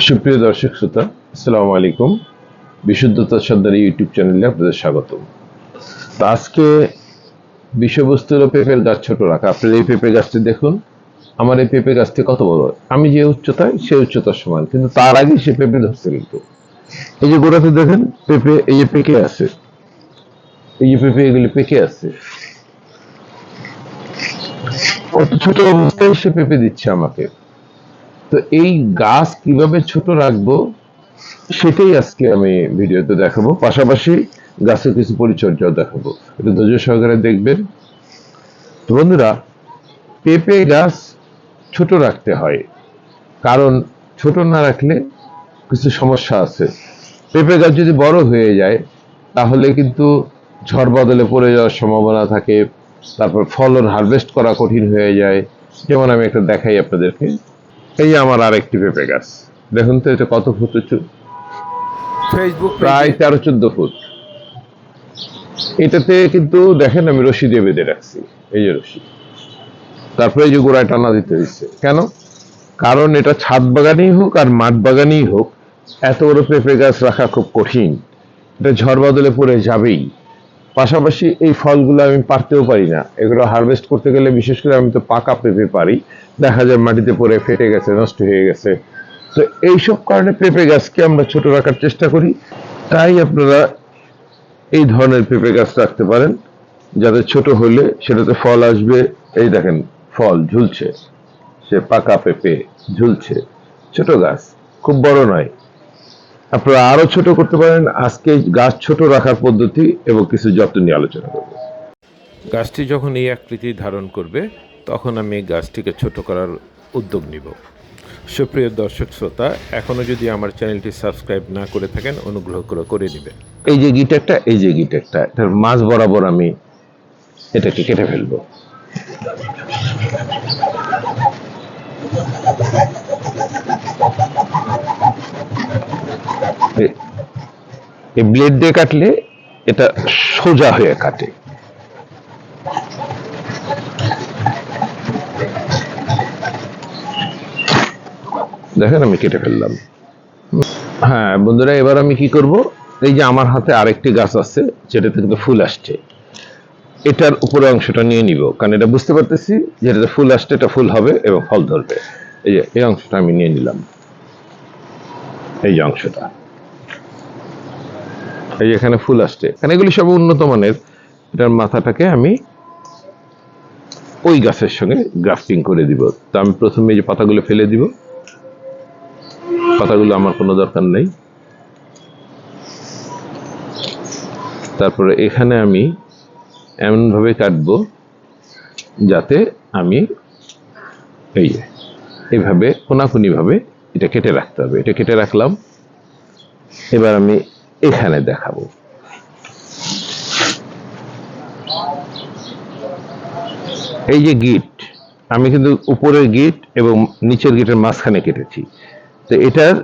সুপ্রিয় দর্শক শ্রোতা, আসসালামু আলাইকুম। বিশুদ্ধতা সর্দার ইউটিউব চ্যানেলে আপনাদের স্বাগত তো আজকে বিষয়বস্তু হলো পেঁপের গাছ ছোট রাখা। আপনার এই পেঁপে গাছটি দেখুন। আমার এই পেঁপে গাছটি কত বড়? আমি যে উচ্চতায়, সেই উচ্চতার সমান। কিন্তু তার আগে সে পেঁপে ধরছে কিন্তু। এই যে গোড়াতে দেখেন, পেঁপে, এই যে পেকে আছে। এই যে পেঁপে, এগুলি পেকে আছে। অত ছোট অবস্থায় সে পেঁপে দিচ্ছে আমাকে। তো এই গাছ কীভাবে ছোট রাখব, সেটাই আজকে আমি ভিডিওতে দেখাবো। পাশাপাশি গাছের কিছু পরিচর্যাও দেখাবো। এটা ধৈর্য সহকারে দেখবেন। তো বন্ধুরা, পেঁপে গাছ ছোট রাখতে হয়। কারণ ছোট না রাখলে কিছু সমস্যা আছে। পেঁপে গাছ যদি বড় হয়ে যায়, তাহলে কিন্তু ঝড় বদলে পড়ে যাওয়ার সম্ভাবনা থাকে। তারপর ফলন হারভেস্ট করা কঠিন হয়ে যায়। যেমন আমি একটা দেখাই আপনাদেরকে। এই আমার আরেকটি পেঁপে গাছ। দেখুন তো এটা কত ফুট উঁচু? ফেসবুক প্রায় তেরো চোদ্দ ফুট। এটাতে কিন্তু দেখেন আমি রশি দিয়ে বেঁধে রাখছি। এই যে রশি। তারপরে এই যে গোড়ায় টানা দিতে দিচ্ছে কেন? কারণ এটা ছাদ বাগানেই হোক আর মাঠ বাগানেই হোক এত বড় পেঁপে গাছ রাখা খুব কঠিন। এটা ঝড় বদলে পড়ে যাবেই। পাশাপাশি এই ফলগুলো আমি পারতেও পারি না। এগুলো হারভেস্ট করতে গেলে বিশেষ করে আমি তো পাকা পেঁপে পারি। দেখা যায় মাটিতে পড়ে, ফেটে গেছে, নষ্ট হয়ে গেছে। তো এইসব কারণে পেঁপে গাছকে আমরা ছোট রাখার চেষ্টা করি। তাই আপনারা এই ধরনের পেঁপে গাছ রাখতে পারেন। যাতে ছোট হলে সেটাতে ফল আসবে। এই দেখেন, ফল ঝুলছে। সে পাকা পেঁপে ঝুলছে। ছোট গাছ, খুব বড় নয়। আপনারা আরও ছোট করতে পারেন। আজকে গাছ ছোট রাখার পদ্ধতি এবং কিছু যত্ন নিয়ে আলোচনা করব। গাছটি যখন এই আকৃতি ধারণ করবে তখন আমি গাছটিকে ছোট করার উদ্যোগ নিব। সুপ্রিয় দর্শক শ্রোতা এখনও যদি আমার চ্যানেলটি সাবস্ক্রাইব না করে থাকেন, অনুগ্রহ করে করে নেবেন। এই যে গিটারটা, এই যে গিটারটা, এটার মাঝ বরাবর আমি এটাকে কেটে ফেলব। এই ব্লেড দিয়ে কাটলে এটা সোজা হয়ে কাটে। দেখেন আমি কেটে ফেললাম। হ্যাঁ বন্ধুরা, এবার আমি কি করব? এই যে আমার হাতে আরেকটি গাছ আছে যেটাতে কিন্তু ফুল আসছে। এটার উপরে অংশটা নিয়ে নিব, কারণ এটা বুঝতে পারতেছি যে এটাতে ফুল আসছে, এটা ফুল হবে এবং ফল ধরবে। এই যে, এই অংশটা আমি নিয়ে নিলাম। এই যে অংশটা। এই যে এখানে ফুল আসছে। এখানে এগুলি সব উন্নত মানের। এটার মাথাটাকে আমি ওই গাছের সঙ্গে গ্রাফটিং করে দিব। তো আমি প্রথমে এই যে পাতাগুলো ফেলে দিব। পাতাগুলো আমার কোনো দরকার নেই। তারপরে এখানে আমি এমনভাবে কাটবো যাতে আমি এই এইভাবে কোনাকুনি ভাবে এটা কেটে রাখতে হবে। এটা কেটে রাখলাম। এবার আমি এখানে দেখাবো। এই যে গিট, আমি কিন্তু উপরের গিট এবং নিচের গিটের মাঝখানে কেটেছি। তো এটার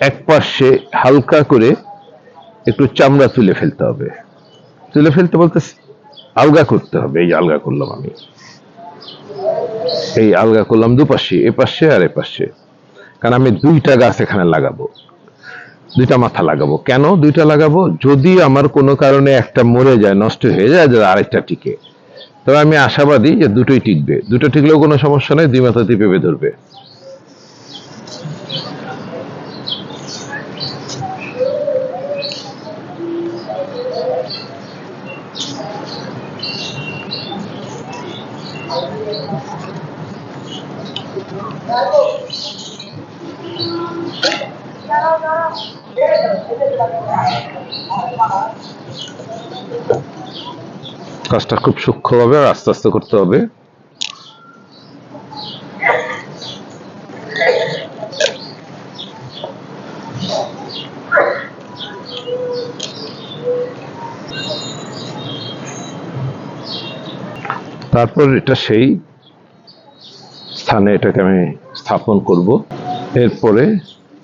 এক পাশে হালকা করে একটু চামড়া তুলে ফেলতে হবে। তুলে ফেলতে বলতে আলগা করতে হবে। এই আলগা করলাম আমি। এই আলগা করলাম দুপাশে, এ পাশে আর এ পাশে। কারণ আমি দুইটা গাছ এখানে লাগাবো। দুইটা মাথা লাগাবো। কেন দুইটা লাগাবো? যদি আমার কোনো কারণে একটা মরে যায়, নষ্ট হয়ে যায় আরেকটা টিকে, তবে আমি আশাবাদী যে দুটোই টিকবে। দুটো টিকলেও কোনো সমস্যা নেই, দুই মাথাতেই পেঁপে ধরবে। কাজটা খুব সূক্ষ্মভাবে আর আস্তে আস্তে করতে হবে। তারপর এটা সেই স্থানে এটাকে আমি স্থাপন করব। এরপরে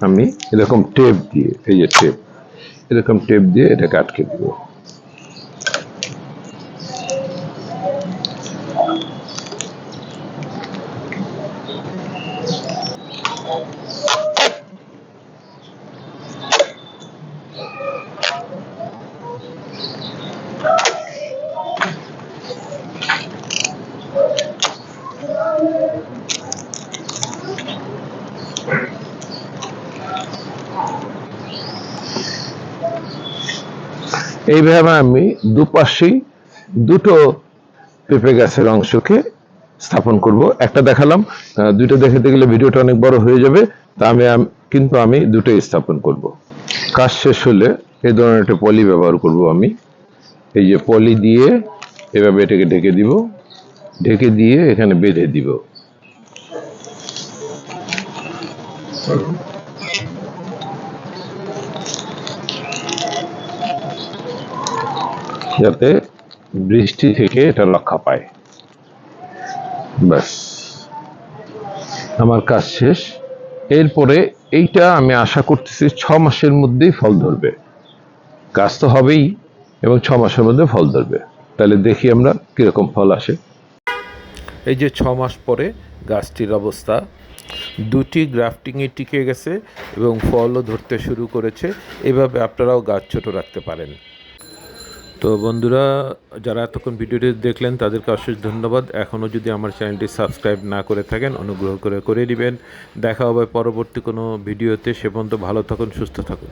আমি এরকম টেপ দিয়ে, এই যে টেপ, এরকম টেপ দিয়ে এটাকে আটকে দিব। এইভাবে আমি দুপাশেই দুটো পেঁপে গাছের অংশকে স্থাপন করব। একটা দেখালাম দুটো দেখাতে গেলে ভিডিওটা অনেক বড় হয়ে যাবে, তা আমি, কিন্তু আমি দুটোই স্থাপন করব। কাজ শেষ হলে এই ধরনের একটা পলি ব্যবহার করব আমি। এই যে পলি দিয়ে এভাবে এটাকে ঢেকে দিব, ঢেকে দিয়ে এখানে বেঁধে দিব। যাতে বৃষ্টি থেকে এটা রক্ষা পায়। ব্যাস। আমার কাজ শেষ। এরপরে এইটা আমি আশা করতেছি ছ মাসের মধ্যেই ফল ধরবে। গাছ তো হবেই এবং ছ মাসের মধ্যে ফল ধরবে। তাহলে দেখি আমরা কীরকম ফল আসে। এই যে ছ মাস পরে গাছটির অবস্থা, দুটি গ্রাফটিংয়ে টিকে গেছে এবং ফলও ধরতে শুরু করেছে। এভাবে আপনারাও গাছ ছোট রাখতে পারেন। তো বন্ধুরা, যারা এতক্ষণ ভিডিওটি দেখলেন, তাদেরকে অশেষ ধন্যবাদ। এখনও যদি আমার চ্যানেলটি সাবস্ক্রাইব না করে থাকেন, অনুগ্রহ করে করে দিবেন। দেখা হবে পরবর্তী কোনো ভিডিওতে। সে পর্যন্ত ভালো থাকুন, সুস্থ থাকুন।